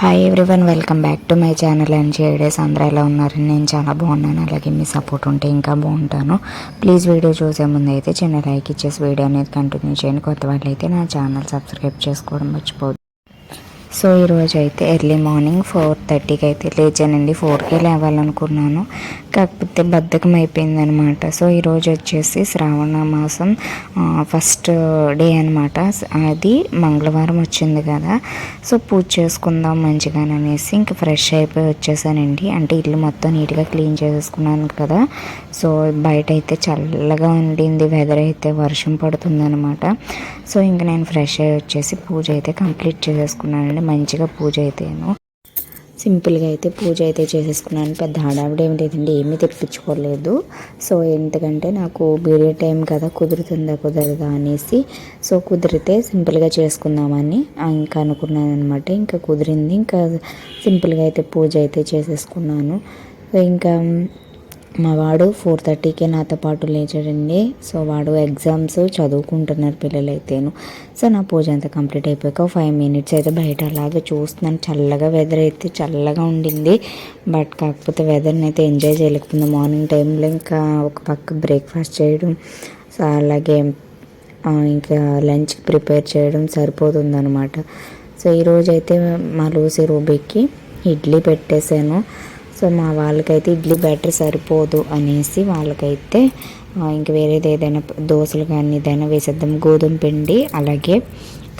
Hi everyone welcome back to my channel and షేడేస్ అందరూ ఎలా ఉన్నారని నేను చాలా బాగున్నాను అలాగే మీ సపోర్ట్ ఉంటే ఇంకా బాగుంటాను. ప్లీజ్ వీడియో చూసే ముందు అయితే చిన్న లైక్ ఇచ్చేసి వీడియో అనేది కంటిన్యూ చేయండి. కొత్త వాళ్ళు అయితే నా ఛానల్ సబ్స్క్రైబ్ చేసుకోవడం మర్చిపోదు సో ఈరోజు అయితే ఎర్లీ మార్నింగ్ ఫోర్ థర్టీకి అయితే లేచానండి. ఫోర్కే లేవాలనుకున్నాను. కాకపోతే బద్ధకం అయిపోయిందనమాట. సో ఈరోజు వచ్చేసి శ్రావణ మాసం ఫస్ట్ డే అనమాట. అది మంగళవారం వచ్చింది కదా. సో పూజ చేసుకుందాం మంచిగాననేసి ఇంకా ఫ్రెష్ అయిపోయి వచ్చేసానండి. అంటే ఇల్లు మొత్తం నీట్గా క్లీన్ చేసుకున్నాను కదా. సో బయట అయితే చల్లగా ఉండింది. వెదర్ అయితే వర్షం పడుతుంది అనమాట సో ఇంకా నేను ఫ్రెష్ అయ్యి వచ్చేసి పూజ అయితే కంప్లీట్ చేసేసుకున్నానండి. మంచిగా పూజ అయితేను. సింపుల్గా అయితే పూజ అయితే చేసేసుకున్నాను. పెద్ద హడావిడి ఏమి లేదండి. ఏమీ తెప్పించుకోలేదు. సో ఎందుకంటే నాకు బీడే టైం కదా కుదురుతుందా కుదరదా అనేసి. సో కుదిరితే సింపుల్గా చేసుకుందామని ఇంకా అనుకున్నాను అనమాట ఇంకా కుదిరింది. ఇంకా సింపుల్గా అయితే పూజ అయితే చేసేసుకున్నాను. సో ఇంకా మా వాడు ఫోర్ థర్టీకే నాతో పాటు లేచాడండి. సో వాడు ఎగ్జామ్స్ చదువుకుంటున్నారు పిల్లలు సో నా పూజ అంతా కంప్లీట్ అయిపోయాక ఫైవ్ మినిట్స్ అయితే బయట అలాగే చూస్తున్నాను. చల్లగా వెదర్ అయితే చల్లగా ఉండింది. బట్ కాకపోతే వెదర్ని అయితే ఎంజాయ్ చేయలేకపోయింది మార్నింగ్ టైంలో ఇంకా ఒక పక్క బ్రేక్ఫాస్ట్ చేయడం సో అలాగే ఇంకా లంచ్ ప్రిపేర్ చేయడం సరిపోతుంది అనమాట సో ఈరోజైతే మా లూసి రూబీకి ఇడ్లీ పెట్టేశాను. సో మా వాళ్ళకైతే ఇడ్లీ బెటర్ సరిపోదు అనేసి వాళ్ళకైతే ఇంక వేరేది ఏదైనా దోశలు కానీ ఏదైనా వేసేద్దాం. గోధుమ పిండి అలాగే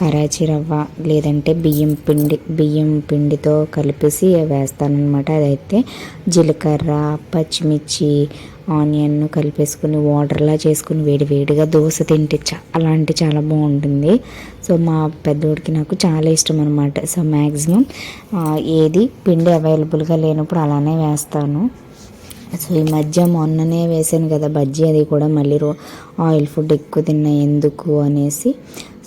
కరాచీ రవ్వ లేదంటే బియ్యం పిండి బియ్యం పిండితో కలిపేసి వేస్తానన్నమాట. అదైతే జీలకర్ర పచ్చిమిర్చి ఆనియన్ కలిపేసుకుని వాటర్లా చేసుకుని వేడివేడిగా దోశ తింటే చాలా అంటే చాలా బాగుంటుంది. సో మా పెద్దోడికి నాకు చాలా ఇష్టం అనమాట సో మ్యాక్సిమం ఏది పిండి అవైలబుల్గా లేనప్పుడు అలానే వేస్తాను. సో ఈ మధ్య మొన్ననే వేసాను కదా బజ్జీ అది కూడా మళ్ళీ రో ఆయిల్ ఫుడ్ ఎక్కువ తిన్నా ఎందుకు అనేసి.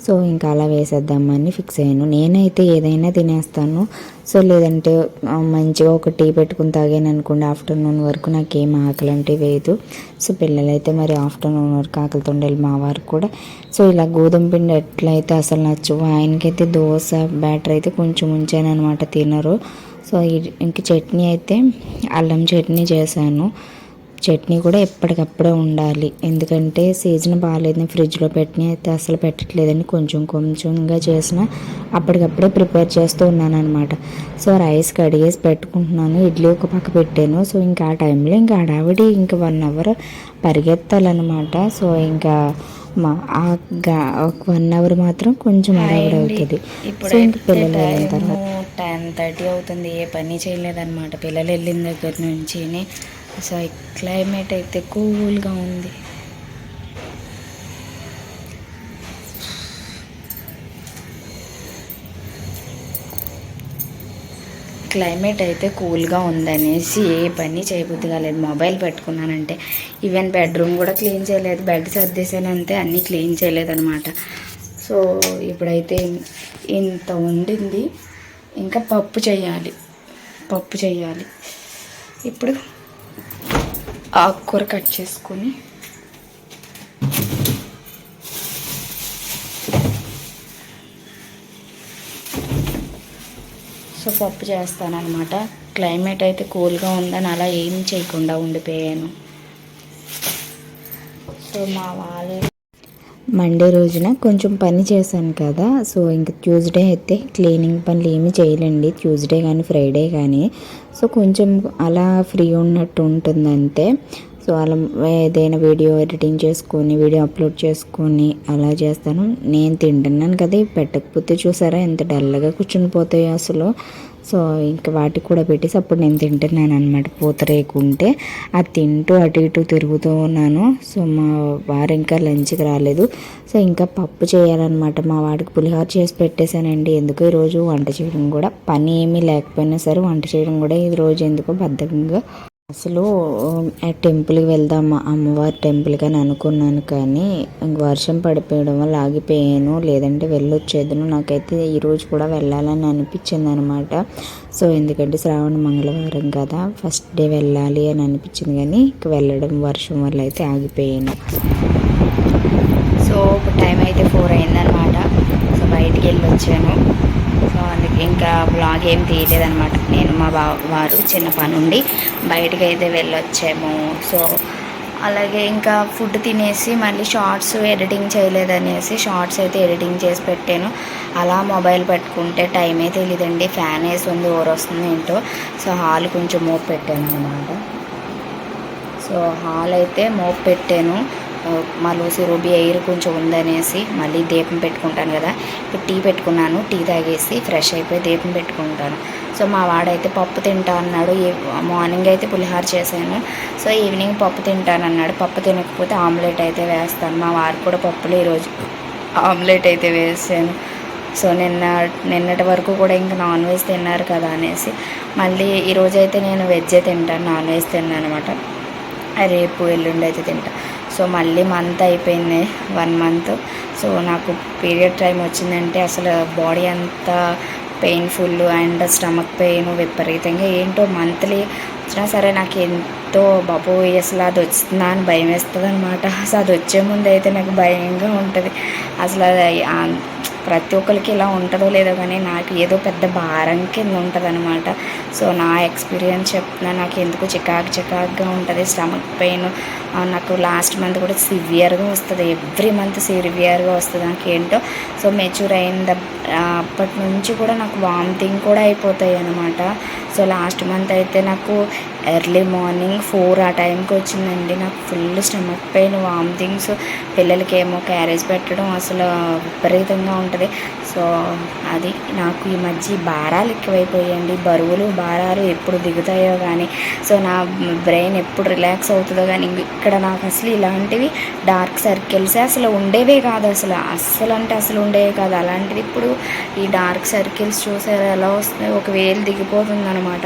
సో ఇంకా అలా వేసేద్దామని ఫిక్స్ అయ్యాను. నేనైతే ఏదైనా తినేస్తాను. సో లేదంటే మంచిగా ఒక టీ పెట్టుకుని తాగాను అనుకోండి ఆఫ్టర్నూన్ వరకు నాకు ఏం ఆకలి అంటే వేయదు. సో పిల్లలైతే మరి ఆఫ్టర్నూన్ వరకు ఆకలితో ఉండాలి మా వారికి కూడా. సో ఇలా గోధుమ పిండి ఎట్లయితే అసలు నచ్చు ఆయనకైతే దోశ బ్యాటర్ అయితే కొంచెం ఉంచాను అనమాట తినరు. సో ఇంక చట్నీ అయితే అల్లం చట్నీ చేశాను. చట్నీ కూడా ఎప్పటికప్పుడే ఉండాలి. ఎందుకంటే సీజన్ బాగాలేదని ఫ్రిడ్జ్లో పెట్టిన అయితే అసలు పెట్టట్లేదని కొంచెం కొంచెంగా చేసిన అప్పటికప్పుడే ప్రిపేర్ చేస్తూ ఉన్నాను అనమాట సో రైస్ కడిగేసి పెట్టుకుంటున్నాను. ఇడ్లీ ఒక పక్క పెట్టాను. సో ఇంకా ఆ టైంలో ఇంకా హడావిడి ఇంకా వన్ అవర్ పరిగెత్తాలన్నమాట. సో ఇంకా మా ఆ వన్ అవర్ మాత్రం కొంచెం హడావిడి అవుతుంది. సో ఇంకా పిల్లలు వెళ్ళిన తర్వాత టెన్ థర్టీ అవుతుంది. ఏ పని చేయలేదన్నమాట. పిల్లలు వెళ్ళిన దగ్గర నుంచి సో ఈ క్లైమేట్ అయితే కూల్గా ఉంది. క్లైమేట్ అయితే కూల్గా ఉందనేసి ఏ పని చేయబుద్ధి కాలేదు. మొబైల్ పెట్టుకున్నానంటే ఈవెన్ బెడ్రూమ్ కూడా క్లీన్ చేయలేదు. బెడ్ సర్దేశానంతే అన్నీ క్లీన్ చేయలేదన్నమాట. సో ఇప్పుడైతే ఇంత ఉండింది. ఇంకా పప్పు చేయాలి. పప్పు చేయాలి. ఇప్పుడు ఆకుకూర కట్ చేసుకొని సో పప్పు చేస్తానన్నమాట. క్లైమేట్ అయితే కూల్గా ఉందని అలా ఏం చేయకుండా ఉండిపోయాను. సో మా వాళ్ళు మండే రోజున కొంచెం పని చేశాను కదా సో ఇంక ట్యూస్డే అయితే క్లీనింగ్ పనులు ఏమి చేయలేండి. ట్యూస్డే కానీ ఫ్రైడే కానీ సో కొంచెం అలా ఫ్రీ ఉన్నట్టు ఉంటుందంటే సో అలా ఏదైనా వీడియో ఎడిటింగ్ చేసుకొని వీడియో అప్లోడ్ చేసుకొని అలా చేస్తాను. నేను తింటున్నాను కదా ఇవి పెట్టకపోతే చూసారా ఎంత డల్గా కూర్చుని పోతాయో అసలు. సో ఇంకా వాటికి కూడా పెట్టేసి అప్పుడు నేను తింటున్నాను అనమాట పూతరేకుంటే అది తింటూ అటు ఇటు తిరుగుతూ ఉన్నాను. సో మా వారు ఇంకా లంచ్కి రాలేదు. సో ఇంకా పప్పు చేయాలన్నమాట. మా వాడికి పులిహోర చేసి పెట్టేశానండి. ఎందుకో ఈరోజు వంట చేయడం కూడా పని ఏమీ లేకపోయినా సరే వంట చేయడం కూడా ఈ రోజు ఎందుకో బద్ధకంగా అసలు ఆ టెంపుల్కి వెళ్దామా అమ్మవారి టెంపుల్కి అని అనుకున్నాను కానీ వర్షం పడిపోయడం వల్ల ఆగిపోయాను. లేదంటే వెళ్ళొచ్చేదను. నాకైతే ఈరోజు కూడా వెళ్ళాలని అనిపించింది అనమాట సో ఎందుకంటే శ్రావణ మంగళవారం కదా ఫస్ట్ డే వెళ్ళాలి అని అనిపించింది కానీ ఇంక వెళ్ళడం వర్షం వల్ల అయితే ఆగిపోయాను. సో ఒక టైం అయితే ఫోర్ అయిందనమాట. సో బయటికి వెళ్ళి వచ్చాను ఇంకా బ్లాగ్ ఏం తీయలేదనమాట నేను మా బా వారు చిన్న పని ఉండి బయటకు అయితే వెళ్ళొచ్చాము. సో అలాగే ఇంకా ఫుడ్ తినేసి మళ్ళీ షార్ట్స్ ఎడిటింగ్ చేయలేదనేసి షార్ట్స్ అయితే ఎడిటింగ్ చేసి పెట్టాను. అలా మొబైల్ పెట్టుకుంటే టైమే తెలియదండి ఫ్యాన్ వేసి ఉంది ఓరొస్తుంది ఏంటో. సో హాల్ కొంచెం మోపు పెట్టాను అనమాట సో హాల్ అయితే మోపు పెట్టాను. మాలో మా ఎయిర్ కొంచెం ఉందనేసి మళ్ళీ దీపం పెట్టుకుంటాను కదా. ఇప్పుడు టీ పెట్టుకున్నాను టీ తాగేసి ఫ్రెష్ అయిపోయి దీపం పెట్టుకుంటాను. సో మా వాడైతే పప్పు తింటా అన్నాడు. ఈ- మార్నింగ్ అయితే పులిహార చేశాను. సో ఈవినింగ్ పప్పు తింటాను అన్నాడు. పప్పు తినకపోతే ఆమ్లెట్ అయితే వేస్తాను. మా వారు కూడా పప్పులు ఈరోజు ఆమ్లెట్ అయితే వేసాను. సో నిన్న నిన్నటి వరకు కూడా ఇంకా నాన్ వెజ్ తిన్నారు కదా అనేసి మళ్ళీ ఈరోజు అయితే నేను వెజ్జే తింటాను. నాన్ వెజ్ తిన్నాను అనమాట రేపు ఎల్లుండి అయితే తింటాను సో మళ్ళీ మంత్ అయిపోయింది వన్ మంత్ సో నాకు పీరియడ్ టైం వచ్చిందంటే అసలు బాడీ అంతా పెయిన్ఫుల్ అండ్ స్టమక్ పెయిన్ విపరీతంగా. ఏంటో మంత్లీ వచ్చినా సరే నాకు ఎంతో బాబోయ్ అసలు అది వస్తుందా అని భయం వేస్తుంది అనమాట అసలు అది వచ్చే ముందు అయితే నాకు భయంగా ఉంటుంది. అసలు అది ప్రతి ఒక్కరికి ఇలా ఉంటుందో లేదో కానీ నాకు ఏదో పెద్ద భారం కింద ఉంటుంది అనమాట సో నా ఎక్స్పీరియన్స్ చెప్తున్నా నాకు ఎందుకు చికాకు చికాకుగా ఉంటుంది స్టమక్ పెయిన్ నాకు లాస్ట్ మంత్ కూడా సివియర్గా వస్తుంది. ఎవ్రీ మంత్ సివియర్గా వస్తుంది నాకు ఏంటో సో మెచ్యూర్ అయిన అప్పటి నుంచి కూడా నాకు వామిటింగ్ కూడా అయిపోతాయి అనమాట సో లాస్ట్ మంత్ అయితే నాకు ఎర్లీ మార్నింగ్ ఫోర్ ఆ టైంకి వచ్చిందండి. నాకు ఫుల్ స్టమక్ పెయిన్ వామిటింగ్స్ పిల్లలకి ఏమో క్యారేజ్ పెట్టడం అసలు విపరీతంగా ఉంటుంది. సో అది నాకు ఈ మధ్య భారాలు ఎక్కువైపోయాయండి. బరువులు భారాలు ఎప్పుడు దిగుతాయో కానీ సో నా బ్రెయిన్ ఎప్పుడు రిలాక్స్ అవుతుందో కానీ ఇక్కడ నాకు అసలు ఇలాంటివి డార్క్ సర్కిల్స్ అసలు ఉండేవే కాదు అసలు. అస్సలు అంటే అసలు ఉండేవి కాదు. అలాంటిది ఇప్పుడు ఈ డార్క్ సర్కిల్స్ చూసారు ఎలా వస్తున్నాయి ఒక వేలు దిగిపోతుంది అనమాట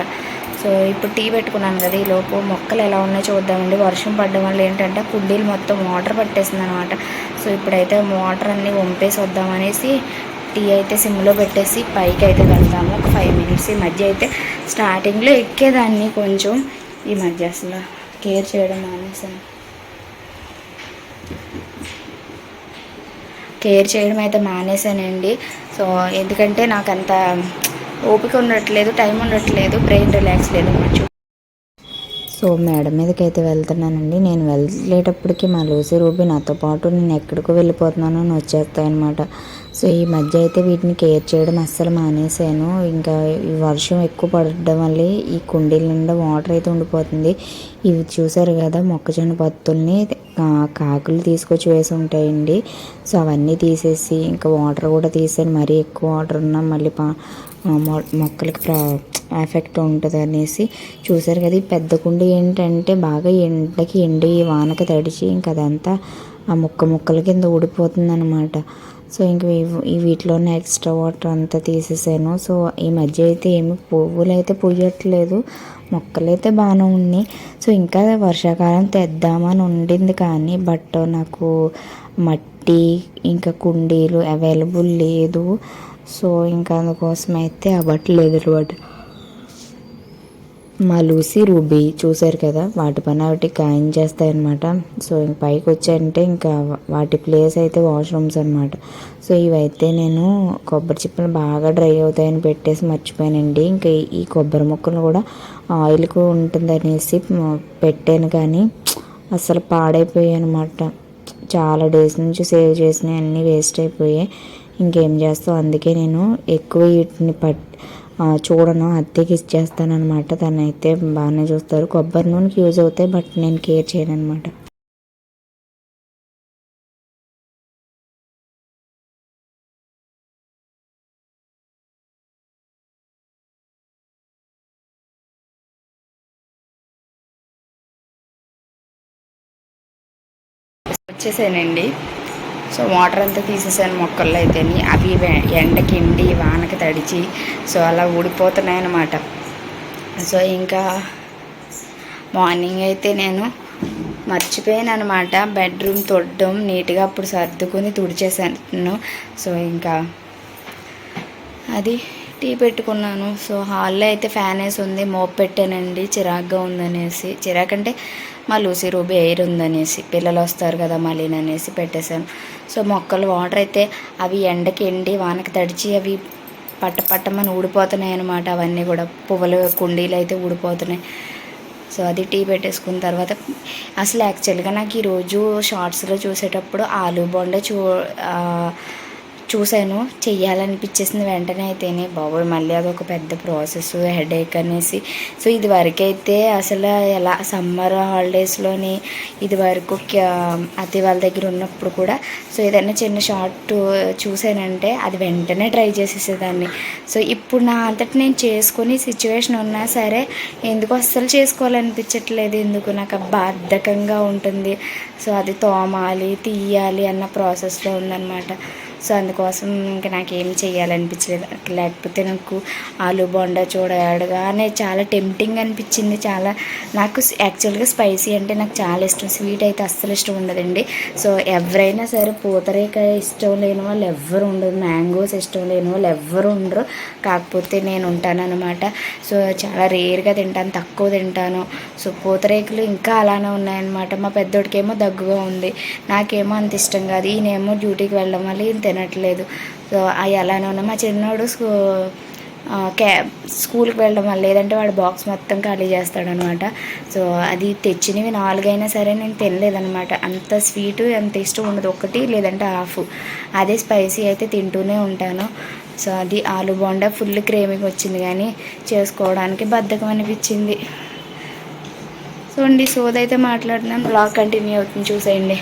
సో ఇప్పుడు టీ పెట్టుకున్నాను కదా ఈ లోపు మొక్కలు ఎలా ఉన్నాయో చూద్దామండి. వర్షం పడడం వల్ల ఏంటంటే కుండీలు మొత్తం వాటర్ పట్టేసింది అనమాట సో ఇప్పుడైతే వాటర్ అన్నీ వంపేసి వద్దామనేసి టీ అయితే సిమ్లో పెట్టేసి పైకి అయితే వెళ్తాము. ఒక ఫైవ్ మినిట్స్ ఈ మధ్య అయితే స్టార్టింగ్లో ఎక్కేదాన్ని కొంచెం. ఈ మధ్య అసలు కేర్ చేయడం మానేసాను కేర్ చేయడం అయితే మానేశానండి. సో ఎందుకంటే నాకు అంత ఓపిక ఉండట్లేదు టైం ఉండట్లేదు బ్రెయిన్ రిలాక్స్ లేదు అనమాట సో మేడం మీదకి అయితే వెళ్తున్నానండి. నేను వెళ్ళేటప్పటికి మా లూసి రూబీ నాతో పాటు నేను ఎక్కడికో వెళ్ళిపోతున్నానో అని వచ్చేస్తాయి అనమాట సో ఈ మధ్య అయితే వీటిని కేర్ చేయడం అస్సలు మానేశాను. ఇంకా ఈ వర్షం ఎక్కువ పడడం వల్ల ఈ కుండీల నిండా వాటర్ అయితే ఉండిపోతుంది. ఇవి చూసారు కదా మొక్కజొన్న పత్తుల్ని కాకులు తీసుకొచ్చి వేసి ఉంటాయండి. సో అవన్నీ తీసేసి ఇంకా వాటర్ కూడా తీసాను. మరీ ఎక్కువ వాటర్ ఉన్నా మళ్ళీ పా మొక్కలకి ప్రా ఎఫెక్ట్ ఉంటుంది అనేసి చూసారు కదా. ఈ పెద్ద కుండి ఏంటంటే బాగా ఎండకి ఎండి వానకి తడిచి ఇంకా అదంతా ఆ ముక్క ముక్కల కింద ఊడిపోతుంది అనమాట సో ఇంక ఇవి- ఈ వీటిలోనే ఎక్స్ట్రా వాటర్ అంతా తీసేసాను. సో ఈ మధ్య అయితే ఏమి పువ్వులు అయితే పూయట్లేదు. మొక్కలు అయితే బాగానే ఉన్నాయి. సో ఇంకా వర్షాకాలం తెద్దామని ఉండింది కానీ బట్ నాకు మట్టి ఇంకా కుండీలు అవైలబుల్ లేదు. సో ఇంకా అందుకోసం అయితే అవ్వట్లేదు అనమాట మా లూసీ రూబీ చూసారు కదా వాటి పని వాటి ఖాయం చేస్తాయన్నమాట. సో ఇంక పైకి వచ్చాయంటే ఇంకా వాటి ప్లేస్ అయితే వాష్రూమ్స్ అనమాట సో ఇవైతే నేను కొబ్బరి చిప్పలు బాగా డ్రై అవుతాయని పెట్టేసి మర్చిపోయానండి. ఇంకా ఈ- కొబ్బరి ముక్కలు కూడా ఆయిల్కు ఉంటుంది అనేసి పెట్టాను కానీ అసలు పాడైపోయాయి అనమాట చాలా డేస్ నుంచి సేవ్ చేసినవి అన్నీ వేస్ట్ అయిపోయాయి. ఇంకేం చేస్తావు? అందుకే నేను ఎక్కువ వీటిని పట్ చూడను అద్దెకి ఇచ్చేస్తానమాట తను అయితే బాగానే చూస్తారు. కొబ్బరి నూనెకి యూజ్ అవుతాయి బట్ నేను కేర్ చేయను అనమాట వచ్చేసానండి. సో వాటర్ అంతా తీసేసాను మొక్కల్లో అయితే అవి ఎండకి ఎండి వానకి తడిచి సో అలా ఊడిపోతున్నాయి అన్నమాట సో ఇంకా మార్నింగ్ అయితే నేను మర్చిపోయాను అనమాట బెడ్రూమ్ తొడడం నీట్గా అప్పుడు సర్దుకుని తుడిచేసాను. సో ఇంకా అది టీ పెట్టుకున్నాను. సో హాల్లో అయితే ఫ్యాన్ వేసి ఉంది. మోప్ పెట్టానండి. చిరాగ్గా ఉందనేసి. చిరాకంటే మా లూసీ రూబీ ఎయిర్ ఉందనేసి పిల్లలు వస్తారు కదా మళ్ళీ అనేసి పెట్టేశాను సో మొక్కలు వాటర్ అయితే అవి ఎండకి ఎండి వానకి తడిచి అవి పట్ట పట్టమని ఊడిపోతున్నాయి అనమాట అవన్నీ కూడా పువ్వులు కుండీలు అయితే ఊడిపోతున్నాయి. సో అది టీ పెట్టేసుకున్న తర్వాత అసలు యాక్చువల్గా నాకు ఈరోజు షార్ట్స్లో చూసేటప్పుడు ఆలూ బొండ చూ చూశాను. చెయ్యాలనిపించేసింది వెంటనే అయితేనే. బాబోయ్ మళ్ళీ అదొక పెద్ద ప్రాసెస్ హెడేక్ అనేసి. సో ఇది వరకైతే అసలు ఎలా సమ్మర్ హాలిడేస్లోని ఇది వరకు అతి వాళ్ళ దగ్గర ఉన్నప్పుడు కూడా సో ఏదైనా చిన్న షార్ట్ చూసానంటే అది వెంటనే ట్రై చేసేసేదాన్ని. సో ఇప్పుడు నా అంతటి నేను చేసుకుని సిచ్యువేషన్ ఉన్నా సరే ఎందుకు అస్సలు చేసుకోవాలనిపించట్లేదు ఎందుకు? నాకు బాధకంగా ఉంటుంది. సో అది తోమాలి తీయాలి అన్న ప్రాసెస్లో ఉందన్నమాట. సో అందుకోసం ఇంకా నాకేం చేయాలనిపించలేదు లేకపోతే నాకు ఆలు బొండా చూడగానే చాలా టెంప్టింగ్ అనిపించింది. చాలా నాకు యాక్చువల్గా స్పైసీ అంటే నాకు చాలా ఇష్టం. స్వీట్ అయితే అస్సలు ఇష్టం ఉండదండి. సో ఎవరైనా సరే పూతరేక ఇష్టం లేని వాళ్ళు ఎవ్వరు ఉండరు. మ్యాంగోస్ ఇష్టం లేని వాళ్ళు ఎవ్వరు ఉండరు. కాకపోతే నేను ఉంటానన్నమాట. సో చాలా రేర్గా తింటాను తక్కువ తింటాను. సో పూతరేకులు ఇంకా అలానే ఉన్నాయన్నమాట. మా పెద్దోడికేమో దగ్గుగా ఉంది. నాకేమో అంత ఇష్టం కాదు. ఈయనేమో డ్యూటీకి వెళ్ళడం వల్ల ఈయన తినట్లేదు సో అవి అలానే ఉన్నాయి మా చిన్నోడు స్కూ క్యా స్కూల్కి వెళ్ళడం వల్ల లేదంటే వాడు బాక్స్ మొత్తం ఖాళీ చేస్తాడనమాట. సో అది తెచ్చినవి నాలుగైనా సరే నేను తినలేదనమాట. అంత స్వీట్ అంత ఇష్టం ఉండదు. ఒకటి లేదంటే హాఫ్. అదే స్పైసీ అయితే తింటూనే ఉంటాను. సో అది ఆలు బోండా ఫుల్ క్రేమింగ్ వచ్చింది కానీ చేసుకోవడానికి బద్ధకం అనిపించింది. సో అండి సోదైతే మాట్లాడినాను బ్లాగ్ కంటిన్యూ అవుతుంది. చూసేయండి.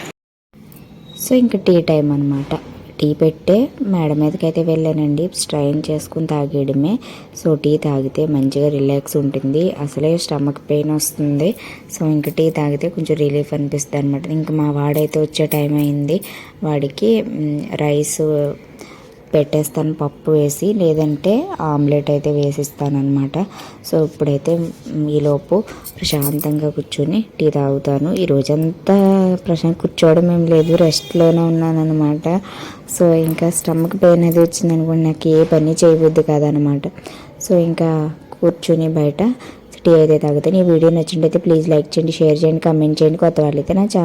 సో ఇంకా టీ టైం అనమాట టీ పెట్టే మేడ మీదకి అయితే వెళ్ళానండి. స్ట్రైన్ చేసుకుని తాగేయడమే. సో టీ తాగితే మంచిగా రిలాక్స్ ఉంటుంది. అసలే స్టమక్ పెయిన్ వస్తుంది. సో ఇంకా టీ తాగితే కొంచెం రిలీఫ్ అనిపిస్తుంది అనమాట ఇంకా మా వాడైతే వచ్చే టైం అయింది. వాడికి రైస్ పెట్టేస్తాను పప్పు వేసి లేదంటే ఆమ్లెట్ అయితే వేసిస్తాను అనమాట సో ఇప్పుడైతే ఈలోపు ప్రశాంతంగా కూర్చొని టీ తాగుతాను. ఈ రోజంతా ప్రశాంత్ కూర్చోవడం ఏం లేదు రెస్ట్లోనే ఉన్నాను అనమాట సో ఇంకా స్టమక్ పెయిన్ అది వచ్చింది అనుకోండి నాకు ఏ పని చేయబుద్ది కాదనమాట సో ఇంకా కూర్చొని బయట టీ అయితే తాగుతాను. ఈ వీడియో నచ్చినట్లయితే ప్లీజ్ లైక్ చేయండి షేర్ చేయండి కమెంట్ చేయండి. కొత్త వాళ్ళైతే నా ఛానల్